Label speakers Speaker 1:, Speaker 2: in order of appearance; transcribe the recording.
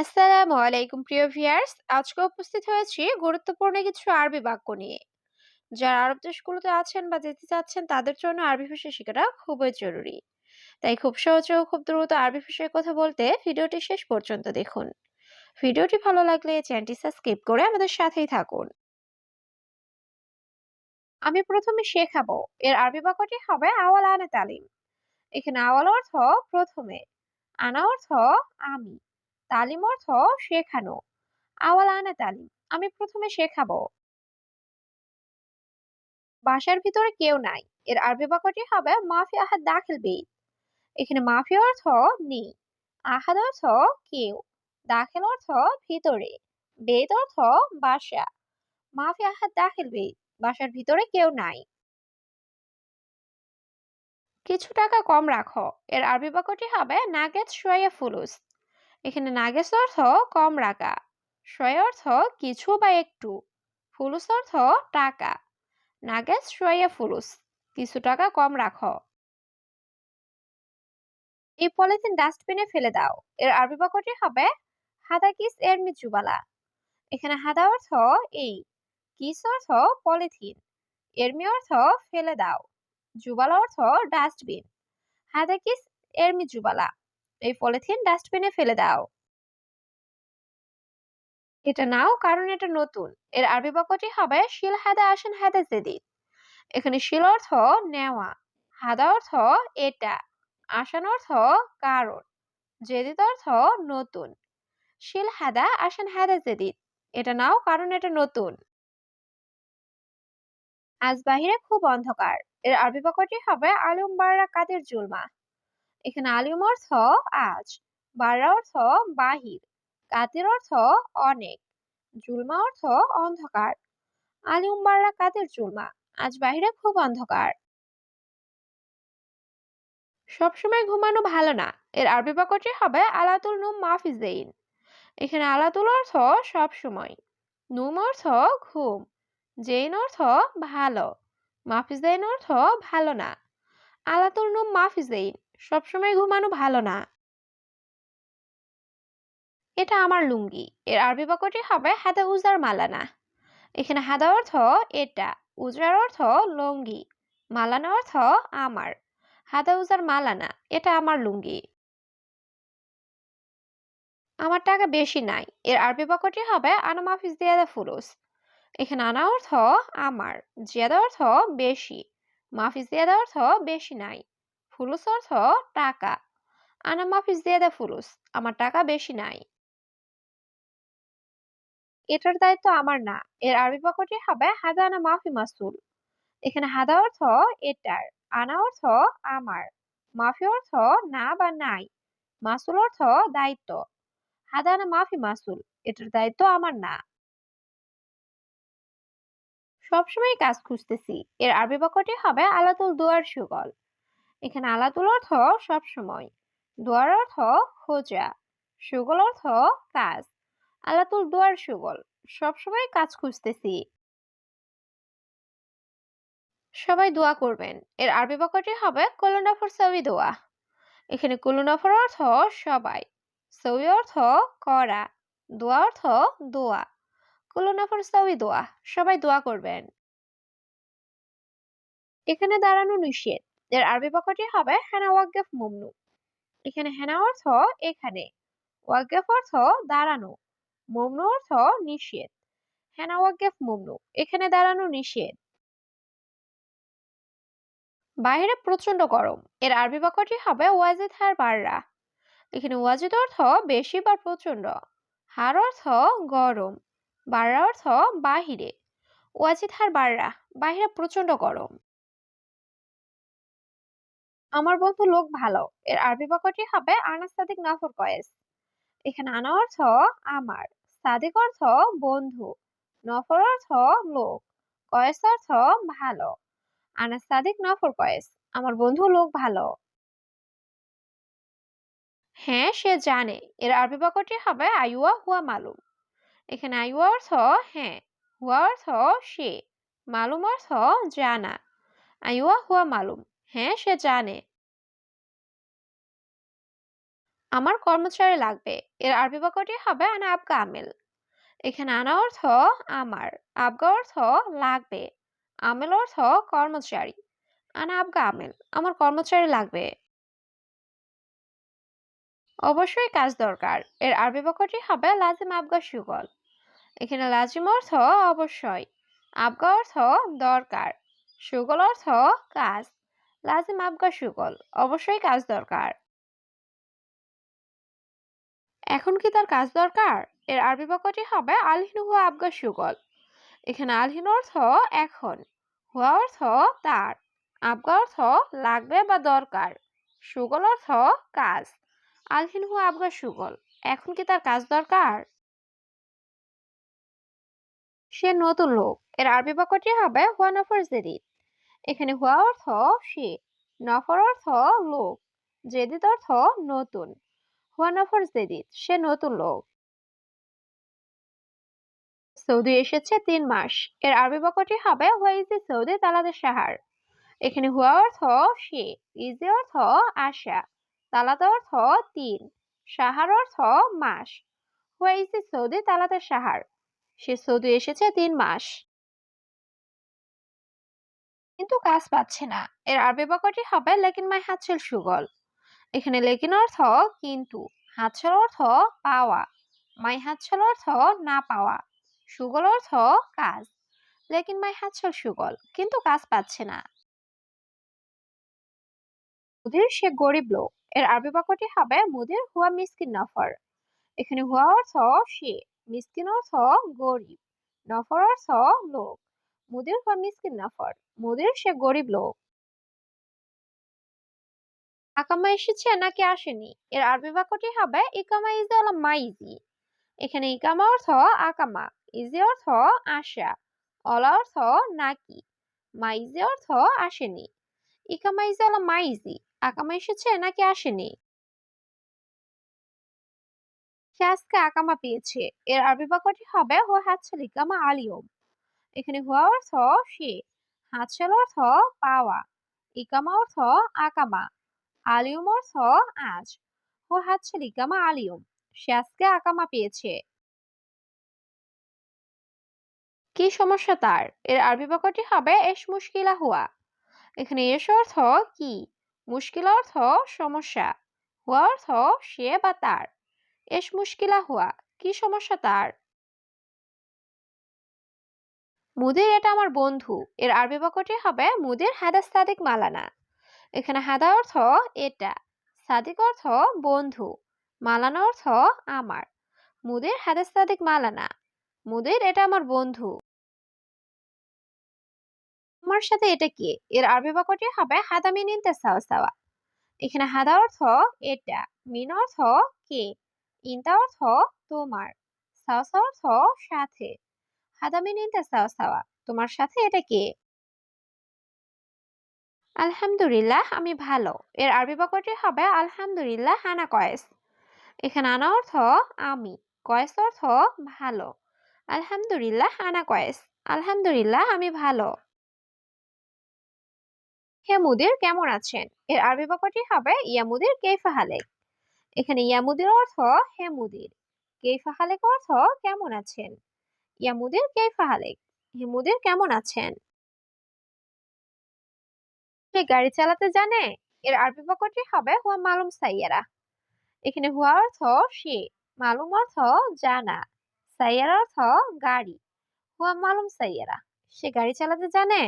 Speaker 1: আসসালামু আলাইকুম, প্রিয় ভিউয়ার্স। আজকে উপস্থিত হয়েছি গুরুত্বপূর্ণ কিছু আরবি বাক্য নিয়ে। যারা আরব দেশগুলোতে আছেন বা যেতে চাচ্ছেন, তাদের জন্য আরবি ভাষা শেখাটা খুবই জরুরি। তাই খুব সহজে ও খুব দ্রুত আরবি ভাষায় কথা বলতে ভিডিওটি শেষ পর্যন্ত দেখুন। ভিডিওটি ভালো লাগলে চ্যানেলটি সাবস্ক্রাইব করে আমাদের সাথেই থাকুন। আমি প্রথমে শেখাবো। এর আরবি বাক্যটি হবে আওয়াল আনে তালিম। এখানে আওয়াল অর্থ প্রথমে, আনা অর্থ আমি। তালিম অর্থ শেখানো। আওয়াল আনা তালিম, আমি প্রথমে শেখাবো। বাসার ভিতরে কেউ নাই, এর আরবি বাক্যটি হবে মাফি আহাদ দাখিল বেইত। এখানে মাফি অর্থ নেই, আহাদ অর্থ কেউ, দাখিল অর্থ ভিতরে বেদ অর্থ বাসা। মাফি আহাদ দাখিল বেইত, বাসার ভিতরে কেউ নাই। কিছু টাকা কম রাখো, এর আরবি বাক্যটি হবে নাগেত সোয়া ফুলুস। এখানে নাগেস অর্থ কম রাখা সোয়া অর্থ কিছু বা একটু, ফুলুস অর্থ টাকা নাগেস সোয়া ফুলুস, কিছু টাকা কম রাখো। এই পলিথিন ডাস্টবিনে ফেলে দাও, এর আরবি বাক্যটি হবে হাদা কিস এর মিচুবালা এখানে হাদা অর্থ এই, কিস অর্থ পলিথিন এরমি অর্থ ফেলে দাও জুবালা অর্থ ডাস্টবিন হাদা কিস এরমি জুবালা এই পলিথিন ডাস্টবিনে ফেলে দাও। এটা নাও কারণ এটা নতুন। এর আরবি বাক্যটি হবে, শিল হাদা আসেন হাদা জেদিদ এখানে শিল অর্থ নেওয়া, হাদা অর্থ এটা, আসান অর্থ কারণ, জেদিদ অর্থ নতুন, শিল হাদা আসেন হাদা জেদিদ এটা নাও কারণ এটা নতুন। আজ বাহিরে খুব অন্ধকার। এর আরবি বাক্যটি হবে, আলম বাররা কাদের জুলমা। এখানে আলিম অর্থ আজ বাররা অর্থ বাহির, কাতের অর্থ অনেক, জুলমা অর্থ অন্ধকার। আলিম বাররা কাদের জুলমা, আজ বাহিরে খুব অন্ধকার। সবসময় ঘুমানো ভালো না, এর আরবি বাক্যটি হবে আলাতুল নুম মাফিজেইন এখানে আলাতুল অর্থ সব সময়, নুম অর্থ ঘুম, জেইন অর্থ ভালো মাফিজেইন অর্থ ভালো না। আলাতুল নুম মাফিজেইন সবসময় ঘুমানো ভালো না। এটা আমার লুঙ্গি। এর আরবি বাক্যটি হবে হাদা উজার মালানা। এখানে হাদা অর্থ এটা উজরার অর্থ লুঙ্গি, মালানা অর্থ আমার। হাদা উজার মালানা, এটা আমার লুঙ্গি। আমার টাকা বেশি নাই। এর আরবি বাক্যটি হবে আনা মাফিজ জিয়াদা ফুরুস। এখানে আনা অর্থ আমার, জিয়াদা অর্থ বেশি মাফিজ জিয়াদা অর্থ বেশি নাই। ফুলুস অর্থ টাকা। আনা মাফিজ জিয়াদা ফুলুস, আমার টাকা বেশি নাই। এটার দায়িত্ব আমার না, এর আরবি বাক্যটি হবে হাদা আনা মাফি মাসুল। এখানে হাদা অর্থ এটার, আনা অর্থ আমার, মাফি অর্থ না বা নাই, মাসুল অর্থ দায়িত্ব। হাদা আনা মাফি মাসুল, এটার দায়িত্ব আমার না। সবসময় কাজ খুঁজতেছি, এর আরবি বাক্যটি হবে আলাতুল দুয়ার সুগল। এখানে আলাতুল অর্থ সবসময় দুয়ার অর্থ খোঁজা, সুগল অর্থ কাজ। আলাতুল দুয়ার সুগল সবসময় কাজ খুঁজতেছি। সবাই দোয়া করবেন। এর আরবি বাক্যটি হবে কলুনাফর সবই দোয়া এখানে কলুনাফর অর্থ সবাই সবই অর্থ করা, দোয়া অর্থ দোয়া। কলুনাফর সবই দোয়া সবাই দোয়া করবেন। এখানে দাঁড়ানো নিষেধ। এর আরবি বাক্যটি হবে হেনা ওয়াকফ মুমনু। এখানে হেনা অর্থ এখানে, ওয়াকফ অর্থ দাঁড়ানো, মুমনু অর্থ নিষেধ। হেনা ওয়াকফ মুমনু, এখানে দাঁড়ানো নিষেধ। বাইরে প্রচণ্ড গরম, এর আরবি বাক্যটি হবে ওয়াজিদ হার বাররা। এখানে ওয়াজিদ অর্থ বেশি বা প্রচণ্ড হার অর্থ গরম, বাররা অর্থ বাহিরে। ওয়াজিদ হার বাররা বাহিরে প্রচণ্ড গরম। আমার বন্ধু লোক ভালো। এর আরবি বাক্যটি হবে আনাস সাদিক নাফর কয়েস। এখানে আনা অর্থ আমার, সাদিক অর্থ বন্ধু, নফর অর্থ লোক, কয়েস অর্থ ভালো আনাস সাদিক নফর কয়েস, আমার বন্ধু লোক ভালো। হ্যাঁ সে জানে। এর আরবি বাক্যটি হবে আইওয়া হুয়া মালুম। এখানে আইওয়া অর্থ হ্যাঁ হুয়া অর্থ সে, মালুম অর্থ জানা। আইওয়া হুয়া মালুম। হ্যাঁ সে জানে। আমার কর্মচারী লাগবে। এর আরবি বাক্যটি হবে আনা আবগা আমেল এখানে আনা অর্থ আমার আবগা অর্থ লাগবে আমেল অর্থ কর্মচারী আনা আবগা আমেল আমার কর্মচারী লাগবে অবশ্যই কাজ দরকার। এর আরবি বাক্যটি হবে লাজিম আবগা সুগল এখানে লাজিম অর্থ অবশ্যই আবগা অর্থ দরকার সুগল অর্থ কাজ লাজিম আবগা সুগল, অবশ্যই কাজ দরকার। এখন কি তার কাজ দরকার? এর আরবি বাক্যটি হবে আলহিন হুয়া আবগা সুগল। এখানে আলহিন অর্থ এখন, হুয়া অর্থ তার আবগা অর্থ লাগবে বা দরকার, সুগল অর্থ কাজ। আলহিন হুয়া আবগা সুগল, এখন কি তার কাজ দরকার? সে নতুন লোক, এর আরবি বাক্যটি হবে হুয়া নফর জেদিদ এখানে হুয়া অর্থ সে, নফর অর্থ লোক, জেদিদ অর্থ নতুন। হুয়া নফর জেদিদ, সে নতুন লোক। সৌদি এসেছে তিন মাস। এর আরবি বাক্যটি হবে হুয়া ইজি সৌদি তালাদের সাহার। এখানে হুয়া অর্থ সে, ইজি অর্থ আশা, তালাদ অর্থ তিন, সাহার অর্থ মাস। হুয়া ইজি সৌদি তালাদের সাহার। সে সৌদি এসেছে তিন মাস। কিন্তু কাজ পাচ্ছে না। এর আরবি বাক্যটি হবে লেকিন মাই হাতছেল সুগল এখানে লেকিন অর্থ কিন্তু হাতছেল অর্থ পাওয়া মাই হাতছেল অর্থ না পাওয়া সুগল অর্থ কাজ লেকিন মাই হাতছেল সুগল কিন্তু কাজ পাচ্ছে না। মুদির সে গরিব লোক। এর আরবি বাক্যটি হবে মুদির হুয়া মিসকিন নফর এখানে হুয়া অর্থ সে। মিসকিন অর্থ গরিব। নফর অর্থ লোক। মুদির হুয়া মিসকিন নফর মুদির সে গরিব লোক। আকামা এসেছে নাকি আসেনি? এর আরবি বাক্যটি হবে, ইকামা ইজি আলা মাইজি। এখানে ইকামা অর্থ আকামা, ইজি অর্থ আসা, অলা অর্থ নাকি, মাইজি অর্থ আসেনি। ইকামা ইজি আলা মাইজি, আকামা এসেছে নাকি আসেনি? সে আজকে আকামা পেয়েছে। এর আরবি বাক্যটি হবে হো হাতছাল ইকামা আলিয়ম। এখানে হুয়া অর্থ সে হাতছাল অর্থ পাওয়া, ইকামা অর্থ আকামা, আলিয়ম অর্থ আজ। হো হাতছাল ইকামা, আলিয়ম, সে আজকে আকামা পেয়েছে। কি সমস্যা তার? এর আরবি বাক্যটি হবে এস মুশকিলা হুয়া। এখানে এস অর্থ কি? মুশকিল অর্থ সমস্যা, হুয়া অর্থ সে বা তার। এস মুশকিলা হুয়া, কি সমস্যা তার? মুদির এটা আমার বন্ধু। এর আরবি বাক্যটি হবে মুদির হাদা সাদিক মালানা। এখানে হাদা অর্থ এটা, সাদিক অর্থ বন্ধু, মালানা অর্থ আমার। মুদির হাদা সাদিক মালানা, মুদির এটা আমার বন্ধু। আমার সাথে এটা কি? এর আরবি বাক্যটি হবে হাদা মিন ইনতা সাওয়া সাওয়া। এখানে হাদা অর্থ এটা, মিন অর্থ কে ইনতা অর্থ তোমার সাওসা অর্থ সাথে। হাদা মিন ইনতা সাওয়া সাওয়া তোমার সাথে এটা কে? আলহামদুলিল্লাহ, আমি ভালো। এর আরবি বাক্যটি হবে আলহামদুলিল্লাহ আনা কয়েস। এখানে আনা অর্থ আমি, কয়েস অর্থ ভালো। আলহামদুলিল্লাহ আনা কয়েস। আলহামদুলিল্লাহ, আমি ভালো। হে মুদির কেমন আছেন? এর আরবি বাক্যটি হবে ইয়ামুদির কেফা হালেক। এখানে ইয়ামুদির অর্থ হে মুদির কেফা হালেক অর্থ কেমন আছেন? ইয়ামুদির কেফা হালেক কেমন আছেন? সে গাড়ি চালাতে জানে? এর আরবি বাক্যটি হবে হুয়া মালুম সাইয়ারা। এখানে হুয়া অর্থ সে, মালুম অর্থ জানা, সাইয়ারা অর্থ গাড়ি। হুয়া মালুম সাইয়ারা, সে গাড়ি চালাতে জানে?